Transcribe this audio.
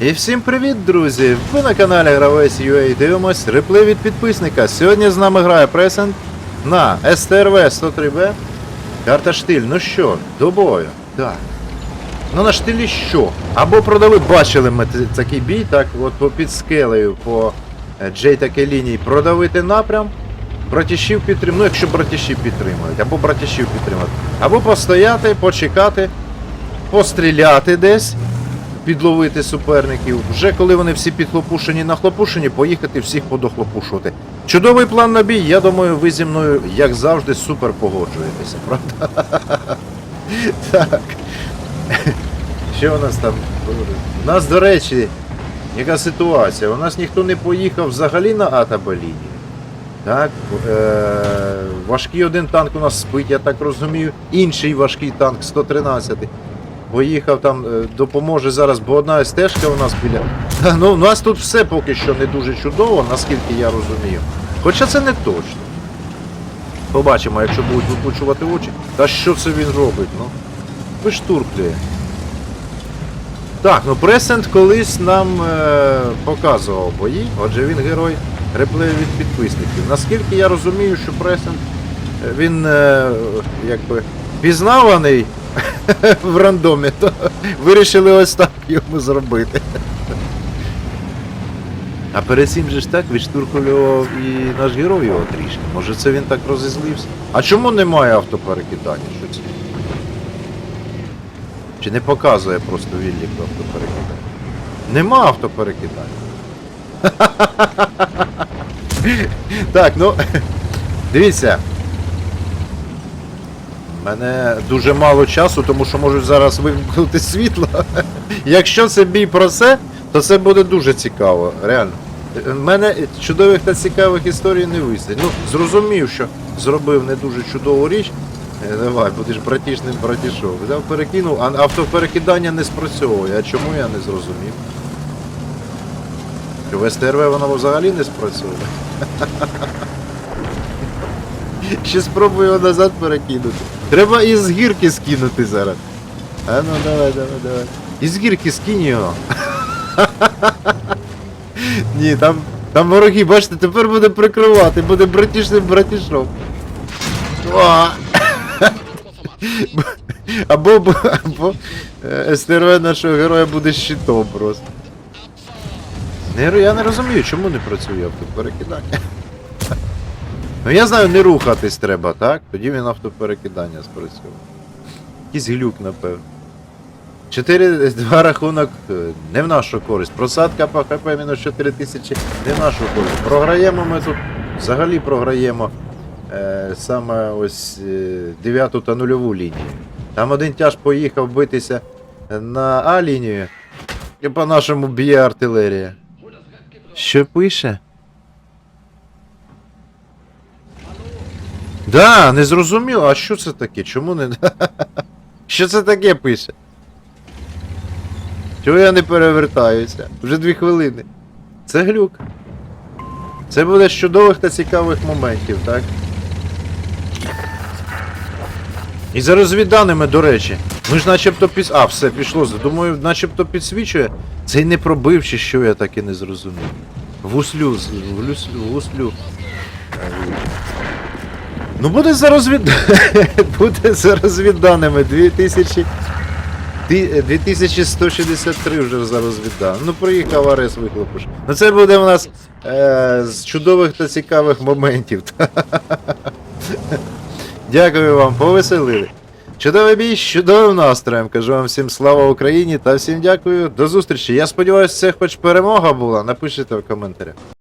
І всім привіт, друзі! Ви на каналі Гравець UA дивимось реплей від підписника. Сьогодні з нами грає Пресент на СТРВ 103Б. Карта штиль. Ну що, до бою. Так. Ну на штилі що? Або продали, бачили ми такий бій, так, от під скелею, по е, Джей такій лінії продавити напрям. Братішів підтримують, ну якщо братішів підтримують, або братішів підтримати. Або постояти, почекати, постріляти десь, підловити суперників. Вже коли вони всі підхлопушені нахлопушені, поїхати всіх подохлопушувати. Чудовий план на бій, я думаю, ви зі мною, як завжди, супер погоджуєтеся, правда? Так. Що у нас там? У нас, до речі, яка ситуація? У нас ніхто не поїхав взагалі на атаба лінію. Так, е- важкий один танк у нас спить, я так розумію. Інший важкий танк 113. Поїхав там, е, допоможе зараз, бо одна стежка у нас біля. Ну, у нас тут все поки що не дуже чудово, наскільки я розумію. Хоча це не точно. Побачимо, якщо будуть випучувати очі. Та що це він робить? Ну, виштурклює. Так, ну Пресент колись нам е, показував бої, отже він герой реплею від підписників. Наскільки я розумію, що Пресент е, він е, якби пізнаваний в рандомі, то вирішили ось так йому зробити. А перед цим же ж так відштурхував і наш герой його трішки. Може це він так розізлився? А чому немає автоперекидання? Що це? Чи не показує просто відлік автоперекидання? Нема автоперекидання. так, ну. Дивіться. Мене дуже мало часу, тому що можуть зараз вимкнути світло. Якщо це бій про це, то це буде дуже цікаво, реально. У мене чудових та цікавих історій не вистачить. Ну, зрозумів, що зробив не дуже чудову річ. Е, Давай, будеш братішним братішов. Взяв, перекинув, а автоперекидання не спрацьовує. А чому я не зрозумів? В СТРВ воно взагалі не спрацьовує. Ще спробую його назад перекинути. Треба із гірки скинути зараз. А ну давай, давай, давай. Із гірки скинь його. Ні, там, там вороги, бачите, тепер буде прикривати, буде братішним братішом. Або, або е, СТРВ нашого героя буде щитом просто. Я не розумію, чому не працює автоперекидання. Ну я знаю, не рухатись треба, так? Тоді він автоперекидання спрацьовує. Якийсь глюк, напевно. 4-2 рахунок е, не в нашу користь. Просадка по ХП мінус 4 тисячі не в нашу користь. Програємо ми тут, взагалі програємо е, саме ось е, 9 та нульову лінію. Там один тяж поїхав битися на А лінію, і по нашому б'є артилерія. Що пише? Да, не зрозуміло, а що це таке? Чому не. Що це таке пише? Чого я не перевертаюся? Вже дві хвилини. Це глюк. Це буде з чудових та цікавих моментів, так? І за розвідданими, до речі. Ми ж начебто під... А, все, пішло. Думаю, начебто підсвічує. Цей не пробив, чи що я так і не зрозумів. Вуслю, з- в вуслю. Ну буде за розвід... буде за розвідданими 2000... Е, 2163 вже за розвідданими. Ну приїхав Арес вихлопиш. Ну це буде у нас е, з чудових та цікавих моментів. Дякую вам, повеселили. Чудовий бій, з чудовим настроєм. Кажу вам всім слава Україні та всім дякую. До зустрічі. Я сподіваюся, це хоч перемога була. Напишіть в коментарях.